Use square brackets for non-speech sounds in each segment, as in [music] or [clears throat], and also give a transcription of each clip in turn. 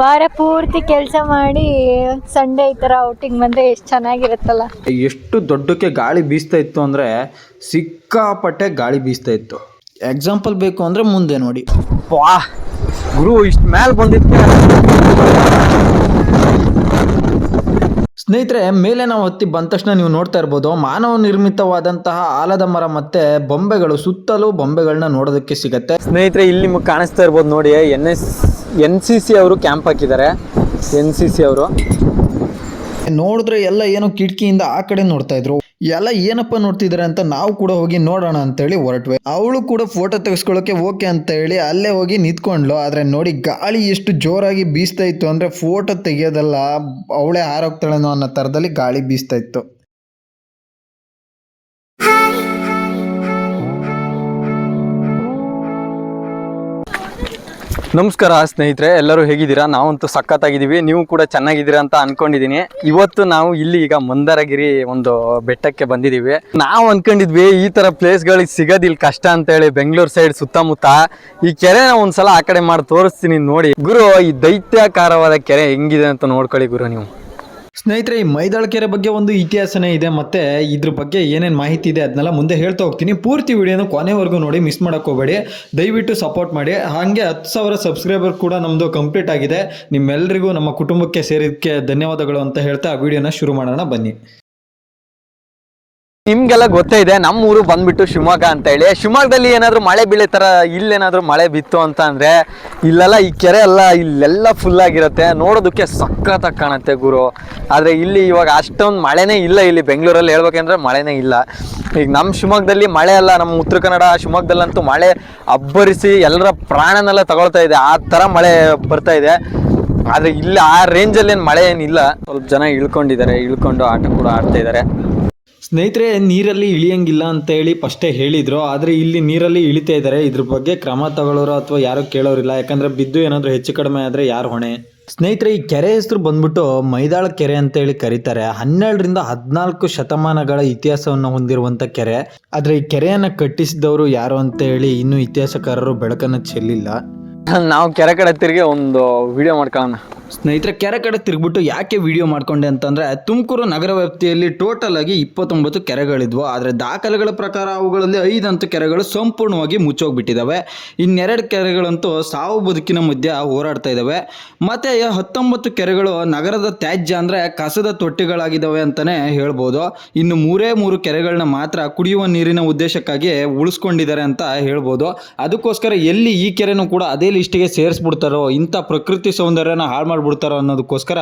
ವಾರ ಪೂರ್ತಿ ಕೆಲಸ ಮಾಡಿ ಸಂಡೇ ಈ ಥರ ಔಟಿಂಗ್ ಬಂದ್ರೆ ಎಷ್ಟು ಚೆನ್ನಾಗಿರುತ್ತಲ್ಲ. ಎಷ್ಟು ದೊಡ್ಡಕ್ಕೆ ಗಾಳಿ ಬೀಸ್ತಾ ಇತ್ತು ಅಂದರೆ ಸಿಕ್ಕಾಪಟ್ಟೆ ಗಾಳಿ ಬೀಸ್ತಾ ಇತ್ತು. ಎಕ್ಸಾಂಪಲ್ ಬೇಕು ಅಂದರೆ ಮುಂದೆ ನೋಡಿ. ವಾ ಗುರು ಇಷ್ಟು ಮೇಲೆ ಬಂದಿದ್ದೆ ಸ್ನೇಹಿತರೆ, ಮೇಲೆ ನಾವು ಹತ್ತಿ ಬಂದ ತಕ್ಷಣ ನೀವು ನೋಡ್ತಾ ಇರ್ಬೋದು ಮಾನವ ನಿರ್ಮಿತವಾದಂತಹ ಆಲದ ಮರ ಮತ್ತೆ ಬೊಂಬೆಗಳು, ಸುತ್ತಲೂ ಬೊಂಬೆಗಳನ್ನ ನೋಡೋದಕ್ಕೆ ಸಿಗತ್ತೆ. ಸ್ನೇಹಿತರೆ, ಇಲ್ಲಿ ನಿಮಗೆ ಕಾಣಿಸ್ತಾ ಇರ್ಬೋದು ನೋಡಿ, ಎನ್ ಎಸ್, ಎನ್ ಸಿ ಅವರು ಕ್ಯಾಂಪ್ ಹಾಕಿದ್ದಾರೆ. ಎನ್ ಸಿ ಸಿ ಅವರು. ನೋಡಿದ್ರೆ ಎಲ್ಲ ಏನೋ ಕಿಟಕಿಯಿಂದ ಆ ಕಡೆ ನೋಡ್ತಾ ಇದ್ರು. ಎಲ್ಲ ಏನಪ್ಪ ನೋಡ್ತಿದಾರೆ ಅಂತ ನಾವು ಕೂಡ ಹೋಗಿ ನೋಡೋಣ ಅಂತೇಳಿ ಹೊರಟ್ವೆ. ಅವಳು ಕೂಡ ಫೋಟೋ ತೆಗೆಸ್ಕೊಳ್ಳೋಕೆ ಓಕೆ ಅಂತ ಹೇಳಿ ಅಲ್ಲೇ ಹೋಗಿ ನಿಂತ್ಕೊಂಡ್ಲು ಆದ್ರೆ ನೋಡಿ ಗಾಳಿ ಎಷ್ಟು ಜೋರಾಗಿ ಬೀಸ್ತಾ ಇತ್ತು ಅಂದ್ರೆ ಫೋಟೋ ತೆಗೆಯೋದಲ್ಲ, ಅವಳೇ ಹಾರೋಗ್ತಾಳೇನೋ ಅನ್ನೋ ಥರದಲ್ಲಿ ಗಾಳಿ ಬೀಸ್ತಾ ಇತ್ತು. ನಮಸ್ಕಾರ ಸ್ನೇಹಿತರೆ, ಎಲ್ಲರೂ ಹೇಗಿದ್ದೀರಾ? ನಾವಂತೂ ಸಖತ್ತಾಗಿದ್ದೀವಿ. ನೀವು ಕೂಡ ಚೆನ್ನಾಗಿದ್ದೀರಾ ಅಂತ ಅನ್ಕೊಂಡಿದ್ದೀನಿ. ಇವತ್ತು ನಾವು ಇಲ್ಲಿ ಈಗ ಮಂದಾರಗಿರಿ ಒಂದು ಬೆಟ್ಟಕ್ಕೆ ಬಂದಿದ್ದೀವಿ. ನಾವು ಅನ್ಕೊಂಡಿದ್ವಿ ಈ ತರ ಪ್ಲೇಸ್ಗಳಿಗೆ ಸಿಗೋದಿಲ್ಲ ಕಷ್ಟ ಅಂತ ಹೇಳಿ ಬೆಂಗಳೂರು ಸೈಡ್ ಸುತ್ತಮುತ್ತ. ಈ ಕೆರೆನ ಒಂದ್ಸಲ ಆ ಕಡೆ ಮಾಡಿ ತೋರಿಸ್ತೀನಿ ನೋಡಿ. ಗುರು, ಈ ದೈತ್ಯಾಕಾರವಾದ ಕೆರೆ ಹೆಂಗಿದೆ ಅಂತ ನೋಡ್ಕೊಳ್ಳಿ ಗುರು ನೀವು. ಸ್ನೇಹಿತರೆ, ಈ ಮೈದಾಳ ಬಗ್ಗೆ ಒಂದು ಇತಿಹಾಸನೇ ಇದೆ, ಮತ್ತೆ ಇದ್ರ ಬಗ್ಗೆ ಏನೇನು ಮಾಹಿತಿ ಇದೆ ಅದನ್ನೆಲ್ಲ ಮುಂದೆ ಹೇಳ್ತಾ ಹೋಗ್ತೀನಿ. ಪೂರ್ತಿ ವಿಡಿಯೋನ ಕೊನೆವರೆಗೂ ನೋಡಿ ಮಿಸ್ ಹೋಗಬೇಡಿ. ದಯವಿಟ್ಟು ಸಪೋರ್ಟ್ ಮಾಡಿ. ಹಾಗೆ ಹತ್ತು ಸಾವಿರ ಸಬ್ಸ್ಕ್ರೈಬರ್ ಕೂಡ ನಮ್ಮದು ಕಂಪ್ಲೀಟ್ ಆಗಿದೆ. ನಿಮ್ಮೆಲ್ಲರಿಗೂ ನಮ್ಮ ಕುಟುಂಬಕ್ಕೆ ಸೇರಿದ್ದಕ್ಕೆ ಧನ್ಯವಾದಗಳು ಅಂತ ಹೇಳ್ತಾ ಆ ವಿಡಿಯೋನ ಶುರು ಮಾಡೋಣ, ಬನ್ನಿ. ನಿಮ್ಗೆಲ್ಲ ಗೊತ್ತೇ ಇದೆ, ನಮ್ಮ ಊರು ಬಂದ್ಬಿಟ್ಟು ಶಿವಮೊಗ್ಗ ಅಂತ ಹೇಳಿ. ಶಿವಮೊಗ್ಗದಲ್ಲಿ ಏನಾದ್ರು ಮಳೆ ಬೀಳೋ ತರ ಇಲ್ಲೇನಾದ್ರೂ ಮಳೆ ಬಿತ್ತು ಅಂತ ಅಂದ್ರೆ ಇಲ್ಲೆಲ್ಲ ಈ ಕೆರೆ ಎಲ್ಲ ಇಲ್ಲೆಲ್ಲ ಫುಲ್ ಆಗಿರುತ್ತೆ. ನೋಡೋದಕ್ಕೆ ಸಖತ್ತಾಗಿ ಕಾಣುತ್ತೆ ಗುರು. ಆದ್ರೆ ಇಲ್ಲಿ ಇವಾಗ ಅಷ್ಟೊಂದು ಮಳೆನೇ ಇಲ್ಲ ಇಲ್ಲಿ ಬೆಂಗಳೂರಲ್ಲಿ ಹೇಳ್ಬೇಕಂದ್ರೆ ಮಳೆನೇ ಇಲ್ಲ. ಈಗ ನಮ್ಮ ಶಿವಮೊಗ್ಗದಲ್ಲಿ ಮಳೆ ಅಲ್ಲ ನಮ್ಮ ಉತ್ತರ ಕನ್ನಡ ಶಿವಮೊಗ್ಗದಲ್ಲಂತೂ ಮಳೆ ಅಬ್ಬರಿಸಿ ಎಲ್ಲರ ಪ್ರಾಣನೆಲ್ಲ ತಗೊಳ್ತಾ ಇದೆ. ಆ ಥರ ಮಳೆ ಬರ್ತಾ ಇದೆ. ಆದ್ರೆ ಇಲ್ಲಿ ಆ ರೇಂಜಲ್ಲಿ ಏನು ಮಳೆ ಏನಿಲ್ಲ. ಸ್ವಲ್ಪ ಜನ ಇಳ್ಕೊಂಡಿದ್ದಾರೆ, ಇಳ್ಕೊಂಡು ಆಟ ಕೂಡ ಆಡ್ತಾ ಇದ್ದಾರೆ. ಸ್ನೇಹಿತರೆ, ನೀರಲ್ಲಿ ಇಳಿಯಂಗಿಲ್ಲ ಅಂತ ಹೇಳಿ ಫಸ್ಟೇ ಹೇಳಿದ್ರು. ಆದರೆ ಇಲ್ಲಿ ನೀರಲ್ಲಿ ಇಳಿತಾ ಇದ್ದಾರೆ ಇದ್ರ ಬಗ್ಗೆ ಕ್ರಮ ತಗೊಳ್ಳೋರು ಅಥವಾ ಯಾರು ಕೇಳೋರಿಲ್ಲ. ಯಾಕಂದ್ರೆ ಬಿದ್ದು ಏನಾದರೂ ಹೆಚ್ಚು ಕಡಿಮೆ ಆದರೆ ಯಾರು ಹೊಣೆ? ಸ್ನೇಹಿತರೆ, ಈ ಕೆರೆ ಹೆಸರು ಬಂದ್ಬಿಟ್ಟು ಮೈದಾಳ ಕೆರೆ ಅಂತ ಹೇಳಿ ಕರೀತಾರೆ. ಹನ್ನೆರಡರಿಂದ ಹದಿನಾಲ್ಕು ಶತಮಾನಗಳ ಇತಿಹಾಸವನ್ನು ಹೊಂದಿರುವಂಥ ಕೆರೆ. ಆದರೆ ಈ ಕೆರೆಯನ್ನು ಕಟ್ಟಿಸಿದವರು ಯಾರು ಅಂತ ಹೇಳಿ ಇನ್ನೂ ಇತಿಹಾಸಕಾರರು ಬೆಳಕನ್ನು ಚೆಲ್ಲಿಲ್ಲ. ನಾವು ಕೆರೆ ಕಡೆ ತಿರುಗಿ ಒಂದು ವಿಡಿಯೋ ಮಾಡ್ಕೊಳ್ಳೋಣ ಸ್ನೇಹಿತರೆ, ಕೆರೆ ಕಡೆ ತಿರುಗ್ಬಿಟ್ಟು ಯಾಕೆ ವಿಡಿಯೋ ಮಾಡ್ಕೊಂಡೆ ಅಂತಂದ್ರೆ, ತುಮಕೂರು ನಗರ ವ್ಯಾಪ್ತಿಯಲ್ಲಿ ಟೋಟಲ್ ಆಗಿ ಇಪ್ಪತ್ತೊಂಬತ್ತು ಕೆರೆಗಳಿದ್ವು. ಆದರೆ ದಾಖಲೆಗಳ ಪ್ರಕಾರ ಅವುಗಳಲ್ಲಿ ಐದಂತು ಕೆರೆಗಳು ಸಂಪೂರ್ಣವಾಗಿ ಮುಚ್ಚೋಗ್ಬಿಟ್ಟಿದ್ದಾವೆ ಇನ್ನೆರಡು ಕೆರೆಗಳಂತೂ ಸಾವು ಬದುಕಿನ ಮಧ್ಯ ಹೋರಾಡ್ತಾ ಇದ್ದಾವೆ ಮತ್ತೆ ಹತ್ತೊಂಬತ್ತು ಕೆರೆಗಳು ನಗರದ ತ್ಯಾಜ್ಯ ಅಂದರೆ ಕಸದ ತೊಟ್ಟಿಗಳಾಗಿದ್ದಾವೆ ಅಂತಲೇ ಹೇಳ್ಬೋದು. ಇನ್ನು ಮೂರೇ ಮೂರು ಕೆರೆಗಳನ್ನ ಮಾತ್ರ ಕುಡಿಯುವ ನೀರಿನ ಉದ್ದೇಶಕ್ಕಾಗಿ ಉಳಿಸ್ಕೊಂಡಿದ್ದಾರೆ ಅಂತ ಹೇಳ್ಬೋದು. ಅದಕ್ಕೋಸ್ಕರ ಎಲ್ಲಿ ಈ ಕೆರೆನೂ ಕೂಡ ಅದೇ ಲಿಸ್ಟಿಗೆ ಸೇರಿಸ್ಬಿಡ್ತಾರೋ, ಇಂಥ ಪ್ರಕೃತಿ ಸೌಂದರ್ಯನ ಹಾಳು ಮಾಡಿಬಿಡ್ತಾರೋ ಅನ್ನೋದಕ್ಕೋಸ್ಕರ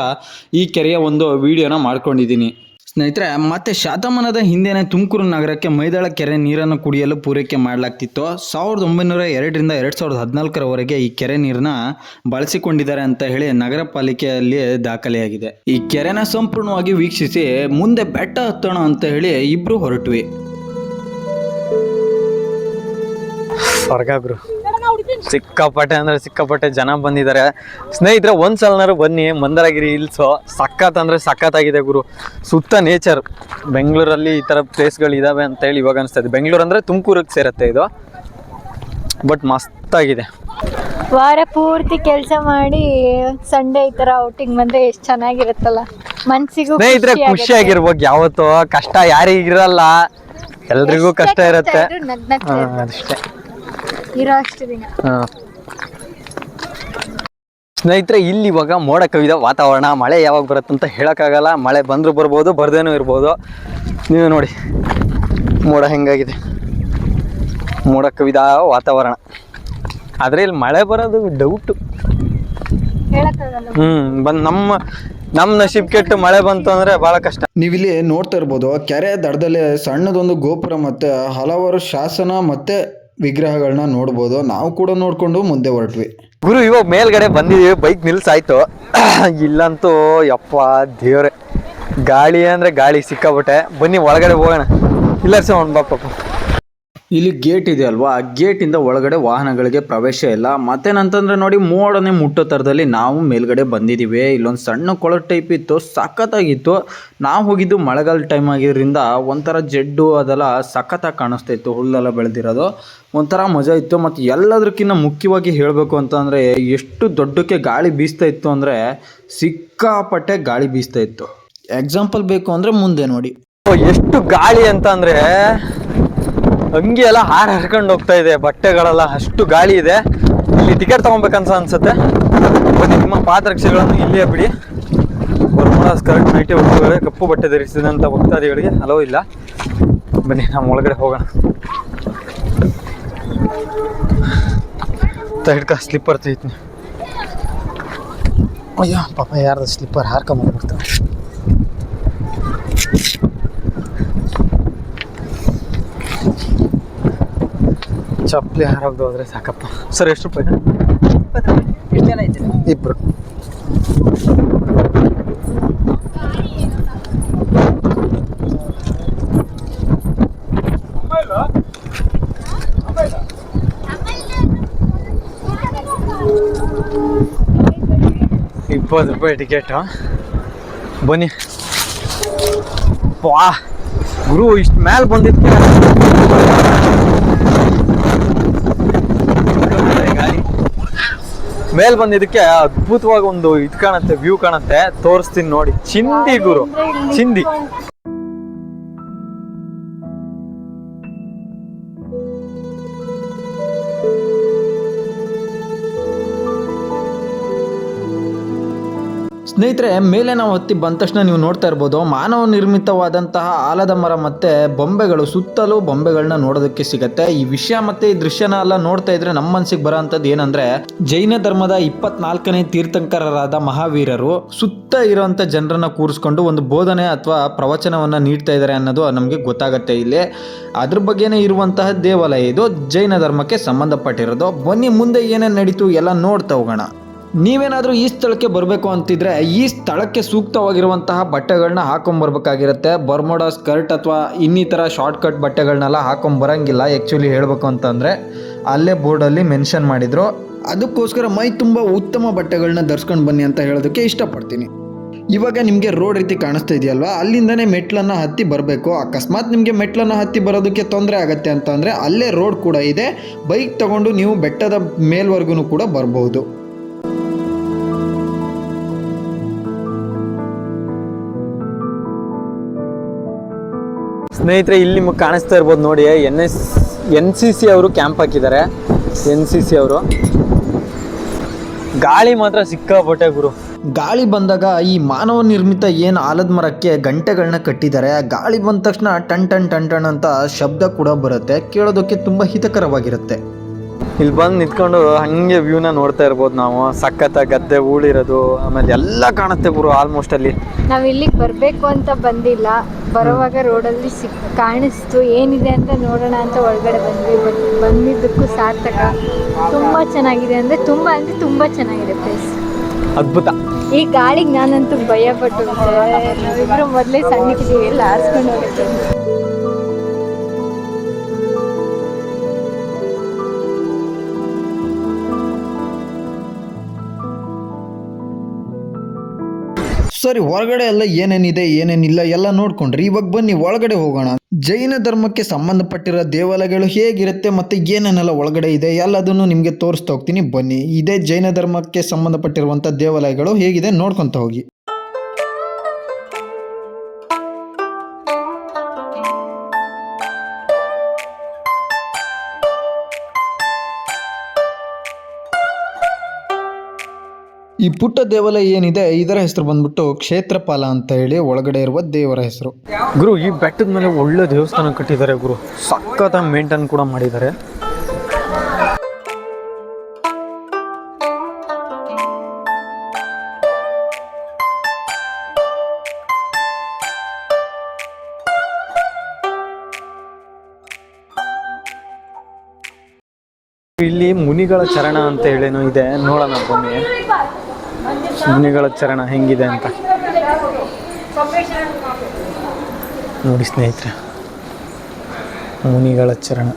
ಈ ಕೆರೆಯ ಒಂದು ವಿಡಿಯೋನ ಮಾಡ್ಕೊಂಡಿದ್ದೀನಿ. ಸ್ನೇಹಿತರೆ, ಮತ್ತೆ ಶತಮಾನದ ಹಿಂದೆನೆ ತುಮಕೂರು ನಗರಕ್ಕೆ ಮೈದಾಳ ಕೆರೆ ನೀರನ್ನು ಕುಡಿಯಲು ಪೂರೈಕೆ ಮಾಡಲಾಗ್ತಿತ್ತು. ಸಾವಿರದ ಒಂಬೈನೂರ ಎರಡರಿಂದ ಎರಡು ಸಾವಿರದ ಹದಿನಾಲ್ಕರವರೆಗೆ ಈ ಕೆರೆ ನೀರನ್ನ ಬಳಸಿಕೊಂಡಿದ್ದಾರೆ ಅಂತ ಹೇಳಿ ನಗರ ಪಾಲಿಕೆಯಲ್ಲಿ ದಾಖಲೆಯಾಗಿದೆ. ಈ ಕೆರೆನ ಸಂಪೂರ್ಣವಾಗಿ ವೀಕ್ಷಿಸಿ ಮುಂದೆ ಬೆಟ್ಟ ಹತ್ತೋಣ ಅಂತ ಹೇಳಿ ಇಬ್ರು ಹೊರಟ್ವಿ. ಸಿಕ್ಕಾಪಟ್ಟೆ ಅಂದ್ರೆ ಸಿಕ್ಕಾಪಟ್ಟೆ ಜನ ಬಂದಿದ್ದಾರೆ. ಸ್ನೇಹಿತರೆ ಒಂದ್ಸಲನಾರು ಬನ್ನಿ ಮಂದರಗಿರಿ ಹಿಲ್ಸು. ಸಖತ್ ಅಂದ್ರೆ ಸಖತ್ತಾಗಿದೆ ಗುರು. ಸುತ್ತ ನೇಚರ್ ಬೆಂಗಳೂರಲ್ಲಿ ಈ ಥರ ಪ್ಲೇಸ್ಗಳು ಇದಾವೆ ಅಂತ ಹೇಳಿ ಇವಾಗ ಅನಿಸ್ತಾ ಇದೆ. ಬೆಂಗಳೂರು ಅಂದ್ರೆ ತುಮಕೂರಿಗೆ ಸೇರುತ್ತೆ ಇದು. ಬಟ್ ಮಸ್ತಾಗಿದೆ ವಾರ ಪೂರ್ತಿ ಕೆಲಸ ಮಾಡಿ ಸಂಡೇ ಈ ತರ ಔಟಿಂಗ್ ಬಂದ್ರೆ ಎಷ್ಟು ಚೆನ್ನಾಗಿರುತ್ತಲ್ಲ. ಮನ್ಸಿಗೂ ಸ್ನೇಹಿತರೆ ಖುಷಿಯಾಗಿರ್ಬೇಕು ಯಾವತ್ತೋ. ಕಷ್ಟ ಯಾರಿಗಿರಲ್ಲ ಎಲ್ರಿಗೂ ಕಷ್ಟ ಇರುತ್ತೆ. ಅಷ್ಟೇ ಇರೋ ಅಷ್ಟು ದಿನ. ಸ್ನೇಹಿತರೆ ಇಲ್ಲಿ ಇವಾಗ ಮೋಡ ಕವಿದ ವಾತಾವರಣ ಮಳೆ ಯಾವಾಗ ಬರುತ್ತೆ ಅಂತ ಹೇಳೋಕ್ಕಾಗಲ್ಲ. ಮಳೆ ಬಂದರೂ ಬರ್ಬೋದು ಬರ್ದೇನೂ ಇರ್ಬೋದು. ನೀವೇ ನೋಡಿ ಮೋಡ ಹೆಂಗಾಗಿದೆ. ಮೋಡ ಕವಿದ ವಾತಾವರಣ. ಆದರೆ ಇಲ್ಲಿ ಮಳೆ ಬರೋದು ಡೌಟು ಹ್ಮ್ ಹ್ಞೂ ಬಂದು ನಮ್ಮ ನಮ್ಮ ನಶೀಬ್ ಕೆಟ್ಟು ಮಳೆ ಬಂತು ಅಂದ್ರೆ ಭಾಳ ಕಷ್ಟ. ನೀವಿಲ್ಲಿ ನೋಡ್ತಾ ಇರ್ಬೋದು ಕೆರೆ ದಡದಲ್ಲಿ ಸಣ್ಣದೊಂದು ಗೋಪುರ ಮತ್ತೆ ಹಲವಾರು ಶಾಸನ ಮತ್ತೆ ವಿಗ್ರಹಗಳನ್ನ ನೋಡ್ಬೋದು. ನಾವು ಕೂಡ ನೋಡ್ಕೊಂಡು ಮುಂದೆ ಹೊರಟ್ವಿ. ಗುರು, ಇವಾಗ ಮೇಲ್ಗಡೆ ಬಂದಿದ್ದೀವಿ. ಬೈಕ್ ನಿಲ್ಸಾಯ್ತು. [clears throat] ಇಲ್ಲಂತೂ ಯಪ್ಪ ದೇವ್ರೆ. ಗಾಳಿ ಅಂದರೆ ಗಾಳಿ ಸಿಕ್ಕಾಬಿಟ್ಟೆ ಬನ್ನಿ, ಒಳಗಡೆ ಹೋಗೋಣ. ಇಲ್ಲ ಸರ್ ಪಾಪ. ಇಲ್ಲಿ ಗೇಟ್ ಇದೆ ಅಲ್ವಾ? ಆ ಇಂದ ಒಳಗಡೆ ವಾಹನಗಳಿಗೆ ಪ್ರವೇಶ ಇಲ್ಲ. ಮತ್ತೇನಂತಂದ್ರೆ ನೋಡಿ ಮೋಡನೆ ಮುಟ್ಟೋ ತರದಲ್ಲಿ ನಾವು ಮೇಲ್ಗಡೆ ಬಂದಿದ್ದೀವಿ. ಇಲ್ಲೊಂದು ಸಣ್ಣ ಕೊಳ ಟೈಪ್ ಇತ್ತು, ಸಖತ್ತಾಗಿತ್ತು. ನಾವು ಹೋಗಿದ್ದು ಮಳೆಗಾಲ ಟೈಮ್ ಆಗಿರೋದ್ರಿಂದ ಒಂಥರ ಜಡ್ಡು, ಅದೆಲ್ಲ ಸಖತ್ತಾಗಿ ಕಾಣಿಸ್ತಾ ಇತ್ತು, ಹುಲ್ಲೆಲ್ಲ ಬೆಳೆದಿರೋದು. ಒಂಥರ ಮಜಾ ಇತ್ತು. ಮತ್ತು ಎಲ್ಲದಕ್ಕಿಂತ ಮುಖ್ಯವಾಗಿ ಹೇಳಬೇಕು ಅಂತಂದರೆ, ಎಷ್ಟು ದೊಡ್ಡಕ್ಕೆ ಗಾಳಿ ಬೀಸ್ತಾ ಇತ್ತು ಅಂದರೆ ಸಿಕ್ಕಾಪಟ್ಟೆ ಗಾಳಿ ಬೀಸ್ತಾ ಇತ್ತು. ಎಕ್ಸಾಂಪಲ್ ಬೇಕು ಅಂದರೆ ಮುಂದೆ ನೋಡಿ. ಎಷ್ಟು ಗಾಳಿ ಅಂತ ಅಂದ್ರೆ ಅಂಗಿ ಎಲ್ಲ ಹಾರ ಹರ್ಕೊಂಡು ಹೋಗ್ತಾ ಇದೆ, ಬಟ್ಟೆಗಳೆಲ್ಲ ಅಷ್ಟು ಗಾಳಿ ಇದೆ. ಇಲ್ಲಿ ಟಿಕೆಟ್ ತಗೊಬೇಕಂತ ಅನ್ಸುತ್ತೆ. ಬನ್ನಿ, ನಿಮ್ಮ ಪಾದರಕ್ಷೆಗಳನ್ನು ಇಲ್ಲಿಯೇ ಬಿಡಿ. ಕರೆಕ್ಟ್ ನೈಟಿ ಹೋಗ್ತಾರೆ ಕಪ್ಪು ಬಟ್ಟೆ ಧರಿಸಿದಂಥ ಭಕ್ತಾದಿಗಳಿಗೆ ಹಲವು ಇಲ್ಲ. ಬನ್ನಿ, ನಾವು ಒಳಗಡೆ ಹೋಗೋಣ. ಹಿಡ್ಕ ಸ್ಲಿಪ್ಪರ್ ತೆಗಿತೀನಿ. ಅಯ್ಯೋ, ಪಾಪ, ಯಾರ್ದು ಸ್ಲಿಪ್ಪರ್ ಹಾರ್ಕೊಂಬಂದ್ಬಿಡ್ತಾರೆ ಚಪ್ಪಲಿ ಹಾರೋಗ್ದು ಹೋದ್ರೆ ಸಾಕಪ್ಪ. ಸರ್ ಎಷ್ಟು ರೂಪಾಯಿ? ಎಷ್ಟು ಜನ ಇದ್ದೀರಾ ಇಬ್ಬರು ಇಪ್ಪತ್ತು ರೂಪಾಯಿ ಟಿಕೆಟ್. ಬನ್ನಿ. ವಾ ಗುರು ಇಷ್ಟು ಮ್ಯಾಲೆ ಬಂದಿದ್ದಕ್ಕೆ ಗಾಳಿ ಮೇಲ್ ಬಂದಿದ್ದಕ್ಕೆ ಅದ್ಭುತವಾಗಿ ಒಂದು ಇದು ಕಾಣುತ್ತೆ ವ್ಯೂ ಕಾಣುತ್ತೆ. ತೋರಿಸ್ತೀನಿ ನೋಡಿ. ಚಿಂದಿ ಗುರು. ಚಿಂದಿ ಸ್ನೇಹಿತರೆ, ಮೇಲೆ ನಾವು ಹತ್ತಿ ಬಂದ ತಕ್ಷಣ ನೀವು ನೋಡ್ತಾ ಇರ್ಬೋದು, ಮಾನವ ನಿರ್ಮಿತವಾದಂತಹ ಆಲದ ಮರ ಮತ್ತೆ ಬೊಂಬೆಗಳು, ಸುತ್ತಲೂ ಬೊಂಬೆಗಳನ್ನ ನೋಡೋದಕ್ಕೆ ಸಿಗತ್ತೆ. ಈ ವಿಷಯ ಮತ್ತೆ ಈ ದೃಶ್ಯನ ಎಲ್ಲ ನೋಡ್ತಾ ಇದ್ರೆ ನಮ್ಮ ಮನ್ಸಿಗೆ ಬರೋ ಅಂಥದ್ದು ಏನಂದ್ರೆ, ಜೈನ ಧರ್ಮದ ಇಪ್ಪತ್ನಾಲ್ಕನೇ ತೀರ್ಥಂಕರರಾದ ಮಹಾವೀರರು ಸುತ್ತ ಇರುವಂತ ಜನರನ್ನ ಕೂರಿಸ್ಕೊಂಡು ಒಂದು ಬೋಧನೆ ಅಥವಾ ಪ್ರವಚನವನ್ನ ನೀಡ್ತಾ ಇದ್ದಾರೆ ಅನ್ನೋದು ನಮಗೆ ಗೊತ್ತಾಗತ್ತೆ ಇಲ್ಲಿ. ಅದ್ರ ಬಗ್ಗೆನೇ ಇರುವಂತಹ ದೇವಾಲಯ ಇದು, ಜೈನ ಧರ್ಮಕ್ಕೆ ಸಂಬಂಧಪಟ್ಟಿರೋದು. ಬನ್ನಿ ಮುಂದೆ ಏನೇನು ನಡೀತು ಎಲ್ಲ ನೋಡ್ತಾ ಹೋಗೋಣ. ನೀವೇನಾದರೂ ಈ ಸ್ಥಳಕ್ಕೆ ಬರಬೇಕು ಅಂತಿದ್ರೆ ಈ ಸ್ಥಳಕ್ಕೆ ಸೂಕ್ತವಾಗಿರುವಂತಹ ಬಟ್ಟೆಗಳನ್ನ ಹಾಕೊಂಬರ್ಬೇಕಾಗಿರುತ್ತೆ ಬರ್ಮೋಡ ಸ್ಕರ್ಟ್ ಅಥವಾ ಇನ್ನಿತರ ಶಾರ್ಟ್ ಕಟ್ ಬಟ್ಟೆಗಳನ್ನೆಲ್ಲ ಹಾಕೊಂಬರಂಗಿಲ್ಲ ಆ್ಯಕ್ಚುಲಿ ಹೇಳಬೇಕು ಅಂತಂದರೆ ಅಲ್ಲೇ ಬೋರ್ಡಲ್ಲಿ ಮೆನ್ಷನ್ ಮಾಡಿದರು. ಅದಕ್ಕೋಸ್ಕರ ಮೈ ತುಂಬ ಉತ್ತಮ ಬಟ್ಟೆಗಳನ್ನ ಧರ್ಸ್ಕೊಂಡು ಬನ್ನಿ ಅಂತ ಹೇಳೋದಕ್ಕೆ ಇಷ್ಟಪಡ್ತೀನಿ. ಇವಾಗ ನಿಮಗೆ ರೋಡ್ ರೀತಿ ಕಾಣಿಸ್ತಾ ಇದೆಯಲ್ವಾ? ಅಲ್ಲಿಂದನೇ ಮೆಟ್ಲನ್ನು ಹತ್ತಿ ಬರಬೇಕು. ಅಕಸ್ಮಾತ್ ನಿಮಗೆ ಮೆಟ್ಲನ್ನು ಹತ್ತಿ ಬರೋದಕ್ಕೆ ತೊಂದರೆ ಆಗುತ್ತೆ ಅಂತ ಅಂದರೆ ಅಲ್ಲೇ ರೋಡ್ ಕೂಡ ಇದೆ. ಬೈಕ್ ತಗೊಂಡು ನೀವು ಬೆಟ್ಟದ ಮೇಲ್ವರೆಗೂ ಕೂಡ ಬರ್ಬೋದು. ಸ್ನೇಹಿತರೆ, ಇಲ್ಲಿ ನಿಮಗೆ ಕಾಣಿಸ್ತಾ ಇರ್ಬೋದು ನೋಡಿ N S N C C ಅವರು ಕ್ಯಾಂಪ್ ಹಾಕಿದ್ದಾರೆ. ಎನ್ ಸಿ ಸಿ ಅವರು. ಗಾಳಿ ಮಾತ್ರ ಸಿಕ್ಕಾಪಟ್ಟೆ ಗುರು. ಗಾಳಿ ಬಂದಾಗ ಈ ಮಾನವ ನಿರ್ಮಿತ ಏನು ಆಲದ ಮರಕ್ಕೆ ಗಂಟೆಗಳನ್ನ ಕಟ್ಟಿದ್ದಾರೆ, ಗಾಳಿ ಬಂದ ತಕ್ಷಣ ಟನ್ ಟನ್ ಟನ್ ಟನ್ ಅಂತ ಶಬ್ದ ಕೂಡ ಬರುತ್ತೆ, ಕೇಳೋದಕ್ಕೆ ತುಂಬ ಹಿತಕರವಾಗಿರುತ್ತೆ. ಇಲ್ಲಿ ಬಂದು ನಿಂತ್ಕೊಂಡು ಹಂಗೆ ವ್ಯೂನ ನೋಡ್ತಾ ಇರ್ಬೋದು ನಾವು. ಸಖತ್ತ ಗದ್ದೆ ಊಳಿರೋದು ಆಮೇಲೆ ಎಲ್ಲ ಕಾಣುತ್ತೆ ಗುರು ಆಲ್ಮೋಸ್ಟ್ ಅಲ್ಲಿ. ನಾವ್ ಇಲ್ಲಿಗೆ ಬರ್ಬೇಕು ಅಂತ ಬಂದಿಲ್ಲ. ಬರುವಾಗ ರೋಡಲ್ಲಿ ಸಿಕ್ ಕಾಣಿಸ್ತು ಏನಿದೆ ಅಂತ ನೋಡೋಣ ಅಂತ ಒಳಗಡೆ ಬಂದ್ವಿ. ಬಟ್ ಬಂದಿದ್ದಕ್ಕೂ ಸಾರ್ಥಕ. ತುಂಬಾ ಚೆನ್ನಾಗಿದೆ ಅಂದ್ರೆ ತುಂಬಾ ಅಂದ್ರೆ ತುಂಬಾ ಚೆನ್ನಾಗಿದೆ ಪ್ಲೇಸ್ ಅದ್ಭುತ. ಈ ಗಾಳಿಗೆ ನಾನಂತೂ ಭಯ ಪಟ್ಟು ಮೊದಲೇ ಸಣ್ಣಕ್ಕಿದ್ದೀವಿ ಎಲ್ಲ ಹಾರಿಸ್ಕೊಂಡು ಹೋಗುತ್ತೆ ಸರಿ, ಹೊರಗಡೆ ಎಲ್ಲ ಏನೇನಿದೆ, ಏನೇನಿಲ್ಲ ಎಲ್ಲ ನೋಡ್ಕೊಂಡ್ರಿ. ಇವಾಗ ಬನ್ನಿ, ಒಳಗಡೆ ಹೋಗೋಣ. ಜೈನ ಧರ್ಮಕ್ಕೆ ಸಂಬಂಧಪಟ್ಟಿರೋ ದೇವಾಲಯಗಳು ಹೇಗಿರುತ್ತೆ ಮತ್ತೆ ಏನೇನೆಲ್ಲ ಒಳಗಡೆ ಇದೆ ಎಲ್ಲದನ್ನು ನಿಮಗೆ ತೋರಿಸ್ತಾ ಹೋಗ್ತೀನಿ. ಬನ್ನಿ, ಇದೇ ಜೈನ ಧರ್ಮಕ್ಕೆ ಸಂಬಂಧಪಟ್ಟಿರುವಂಥ ದೇವಾಲಯಗಳು ಹೇಗಿದೆ ನೋಡ್ಕೊಂತ ಹೋಗಿ. ಈ ಪುಟ್ಟ ದೇವಾಲಯ ಏನಿದೆ, ಇದರ ಹೆಸರು ಬಂದ್ಬಿಟ್ಟು ಕ್ಷೇತ್ರಪಾಲ ಅಂತ ಹೇಳಿ ಒಳಗಡೆ ಇರುವ ದೇವರ ಹೆಸರು. ಗುರು, ಈ ಬೆಟ್ಟದ ಮೇಲೆ ಒಳ್ಳೆ ದೇವಸ್ಥಾನ ಕಟ್ಟಿದ್ದಾರೆ ಗುರು. ಸಖತ್ ಮೇಂಟೈನ್ ಕೂಡ ಮಾಡಿದ್ದಾರೆ. ಇಲ್ಲಿ ಮುನಿಗಳ ಚರಣ ಅಂತ ಹೇಳೇನೋ ಇದೆ, ನೋಡೋಣ ಬನ್ನಿ ಮುನಿಗಳ ಚರಣ ಹೆಂಗಿದೆ ಅಂತ. ನೋಡಿ ಸ್ನೇಹಿತರೆ, ಮುನಿಗಳ ಚರಣ.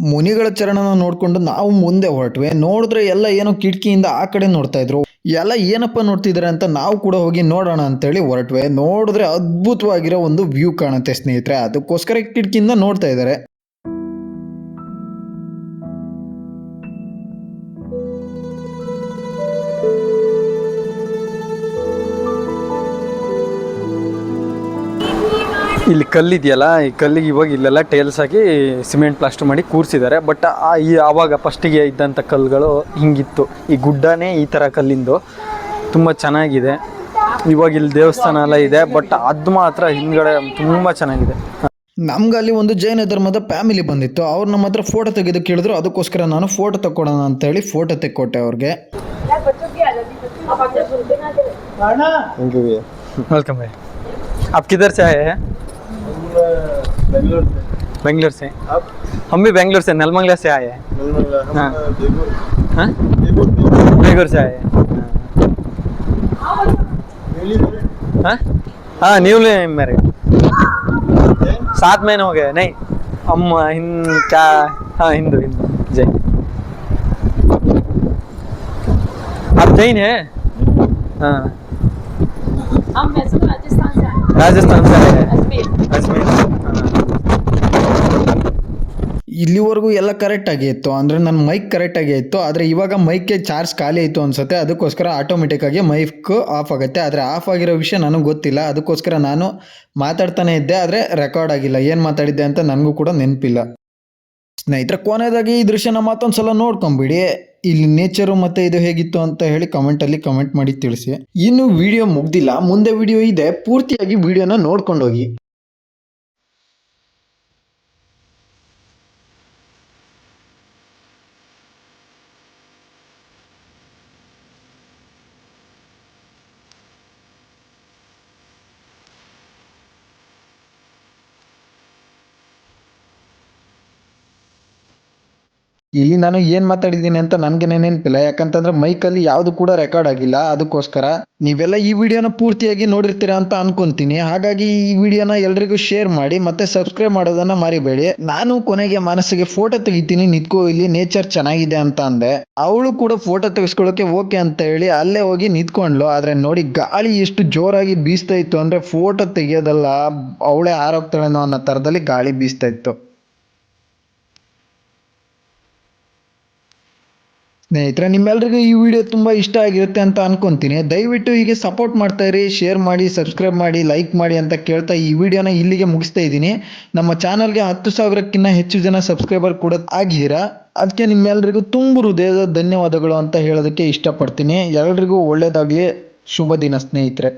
ಮುನಿಗಳ ಚರಣನ ನೋಡ್ಕೊಂಡು ನಾವು ಮುಂದೆ ಹೊರಟ್ವಿ. ನೋಡಿದ್ರೆ ಎಲ್ಲ ಏನೋ ಕಿಟಕಿಯಿಂದ ಆ ಕಡೆ ನೋಡ್ತಾ ಇದ್ರು. ಎಲ್ಲ ಏನಪ್ಪ ನೋಡ್ತಿದ್ದಾರೆ ಅಂತ ನಾವು ಕೂಡ ಹೋಗಿ ನೋಡೋಣ ಅಂತೇಳಿ ಹೊರಟ್ವೆ. ನೋಡಿದ್ರೆ ಅದ್ಭುತವಾಗಿರೋ ಒಂದು ವ್ಯೂ ಕಾಣುತ್ತೆ ಸ್ನೇಹಿತರೆ. ಅದಕ್ಕೋಸ್ಕರ ಕಿಟಕಿಯಿಂದ ನೋಡ್ತಾ ಇದ್ದಾರೆ ಇಲ್ಲಿ ಕಲ್ಲಿದೆಯಲ್ಲ ಈ ಕಲ್ಲಿಗೆ ಇವಾಗ ಇಲ್ಲೆಲ್ಲ ಟೈಲ್ಸ್ ಹಾಕಿ ಸಿಮೆಂಟ್ ಪ್ಲಾಸ್ಟರ್ ಮಾಡಿ ಕೂರಿಸಿದ್ದಾರೆ. ಬಟ್ ಈ ಆವಾಗ ಫಸ್ಟಿಗೆ ಇದ್ದಂಥ ಕಲ್ಲುಗಳು ಹಿಂಗಿತ್ತು. ಈ ಗುಡ್ಡನೇ ಈ ಥರ ಕಲ್ಲಿಂದು. ತುಂಬ ಚೆನ್ನಾಗಿದೆ. ಇವಾಗ ಇಲ್ಲಿ ದೇವಸ್ಥಾನ ಎಲ್ಲ ಇದೆ ಬಟ್ ಅದು ಮಾತ್ರ ಹಿಂದ್ಗಡೆ ತುಂಬ ಚೆನ್ನಾಗಿದೆ. ನಮ್ಗೆ ಅಲ್ಲಿ ಒಂದು ಜೈನ ಧರ್ಮದ ಫ್ಯಾಮಿಲಿ ಬಂದಿತ್ತು. ಅವ್ರು ನಮ್ಮ ಹತ್ರ ಫೋಟೋ ತೆಗೆದು ಕೇಳಿದ್ರು. ಅದಕ್ಕೋಸ್ಕರ ನಾನು ಫೋಟೋ ತಕ್ಕೊಡೋಣ ಅಂತ ಹೇಳಿ ಫೋಟೋ ತೆಕ್ಕೊಟ್ಟೆ ಅವ್ರಿಗೆ. ವೆಲ್ಕಮ್ आप किधर से आए हैं? बेंगलोर से। आप? हम भी बेंगलोर से नलमंगला से आए हैं। हाँ। हाँ? से। आए हैं। हाँ। हाँ? न्यूली मैरिड सात महीने हो गए। नहीं हम हिंद क्या? हाँ हिंदू हिंदू। जय। आप जैन है? हाँ। ರಾಜಸ್ಥಾನ ಇಲ್ಲಿವರೆಗೂ ಎಲ್ಲ ಕರೆಕ್ಟ್ ಆಗಿತ್ತು ಅಂದ್ರೆ ನನ್ನ ಮೈಕ್ ಕರೆಕ್ಟ್ ಇತ್ತು. ಆದ್ರೆ ಇವಾಗ ಮೈಕ್ಗೆ ಚಾರ್ಜ್ ಖಾಲಿ ಆಯಿತು ಅನ್ಸುತ್ತೆ. ಅದಕ್ಕೋಸ್ಕರ ಆಟೋಮೆಟಿಕ್ಕಾಗಿ ಮೈಕ್ ಆಫ್ ಆಗುತ್ತೆ. ಆದ್ರೆ ಆಫ್ ಆಗಿರೋ ವಿಷಯ ನನಗೆ ಗೊತ್ತಿಲ್ಲ. ಅದಕ್ಕೋಸ್ಕರ ನಾನು ಮಾತಾಡ್ತಾನೆ ಇದ್ದೆ. ಆದ್ರೆ ರೆಕಾರ್ಡ್ ಆಗಿಲ್ಲ. ಏನು ಮಾತಾಡಿದ್ದೆ ಅಂತ ನನಗೂ ಕೂಡ ನೆನಪಿಲ್ಲ. ಸ್ನೇಹಿತರೆ ಕೊನೆಯದಾಗಿ ಈ ದೃಶ್ಯನ ಮತ್ತೊಂದು ಸಲ ನೋಡ್ಕೊಂಬಿಡಿ. ಇಲ್ಲಿ ನೇಚರು ಮತ್ತು ಇದು ಹೇಗಿತ್ತು ಅಂತ ಹೇಳಿ ಕಮೆಂಟಲ್ಲಿ ಕಮೆಂಟ್ ಮಾಡಿ ತಿಳಿಸಿ. ಇನ್ನು ವಿಡಿಯೋ ಮುಗ್ದಿಲ್ಲ, ಮುಂದೆ ವಿಡಿಯೋ ಇದೆ, ಪೂರ್ತಿಯಾಗಿ ವಿಡಿಯೋನ ನೋಡ್ಕೊಂಡು ಇಲ್ಲಿ ನಾನು ಏನು ಮಾತಾಡಿದ್ದೀನಿ ಅಂತ ನನಗೆ ನೆನಪಿಲ್ಲ. ಯಾಕಂತಂದ್ರೆ ಮೈಕಲ್ಲಿ ಯಾವುದು ಕೂಡ ರೆಕಾರ್ಡ್ ಆಗಿಲ್ಲ. ಅದಕ್ಕೋಸ್ಕರ ನೀವೆಲ್ಲ ಈ ವಿಡಿಯೋನ ಪೂರ್ತಿಯಾಗಿ ನೋಡಿರ್ತೀರಾ ಅಂತ ಅನ್ಕೊಂತೀನಿ. ಹಾಗಾಗಿ ಈ ವಿಡಿಯೋನ ಎಲ್ರಿಗೂ ಶೇರ್ ಮಾಡಿ, ಮತ್ತೆ ಸಬ್ಸ್ಕ್ರೈಬ್ ಮಾಡೋದನ್ನ ಮರಿಬೇಡಿ. ನಾನು ಕೊನೆಗೆ ಮನಸ್ಸಿಗೆ ಫೋಟೋ ತೆಗಿತೀನಿ. ನಿತ್ಕೋ ಇಲ್ಲಿ ನೇಚರ್ ಚೆನ್ನಾಗಿದೆ ಅಂತ ಅಂದೆ. ಅವಳು ಕೂಡ ಫೋಟೋ ತೆಗೆಸ್ಕೊಳ್ಳೋಕೆ ಓಕೆ ಅಂತ ಹೇಳಿ ಅಲ್ಲೇ ಹೋಗಿ ನಿಂತ್ಕೊಂಡ್ಲು ಆದ್ರೆ ನೋಡಿ ಗಾಳಿ ಎಷ್ಟು ಜೋರಾಗಿ ಬೀಸ್ತಾ ಇತ್ತು ಅಂದ್ರೆ ಫೋಟೋ ತೆಗಿಯೋದಲ್ಲ, ಅವಳೇ ಹಾರೋಗ್ತಾಳೆನೋ ಅನ್ನೋ ತರದಲ್ಲಿ ಗಾಳಿ ಬೀಸ್ತಾ ಇತ್ತು. ಸ್ನೇಹಿತರೆ, ನಿಮ್ಮೆಲ್ರಿಗೂ ಈ ವಿಡಿಯೋ ತುಂಬ ಇಷ್ಟ ಆಗಿರುತ್ತೆ ಅಂತ ಅನ್ಕೊಂತೀನಿ. ದಯವಿಟ್ಟು ಹೀಗೆ ಸಪೋರ್ಟ್ ಮಾಡ್ತಾ ಇರಿ ಶೇರ್ ಮಾಡಿ ಸಬ್ಸ್ಕ್ರೈಬ್ ಮಾಡಿ ಲೈಕ್ ಮಾಡಿ ಅಂತ ಕೇಳ್ತಾ ಈ ವಿಡಿಯೋನ ಇಲ್ಲಿಗೆ ಮುಗಿಸ್ತಾ ಇದ್ದೀನಿ. ನಮ್ಮ ಚಾನಲ್ಗೆ ಹತ್ತು ಸಾವಿರಕ್ಕಿಂತ ಹೆಚ್ಚು ಜನ ಸಬ್ಸ್ಕ್ರೈಬರ್ ಕೂಡ ಆಗಿದ್ದೀರಾ? ಅದಕ್ಕೆ ನಿಮ್ಮೆಲ್ರಿಗೂ ತುಂಬ ಹೃದಯದ ಧನ್ಯವಾದಗಳು ಅಂತ ಹೇಳೋದಕ್ಕೆ ಇಷ್ಟಪಡ್ತೀನಿ. ಎಲ್ರಿಗೂ ಒಳ್ಳೆಯದಾಗಲಿ ಶುಭ ದಿನ ಸ್ನೇಹಿತರೆ.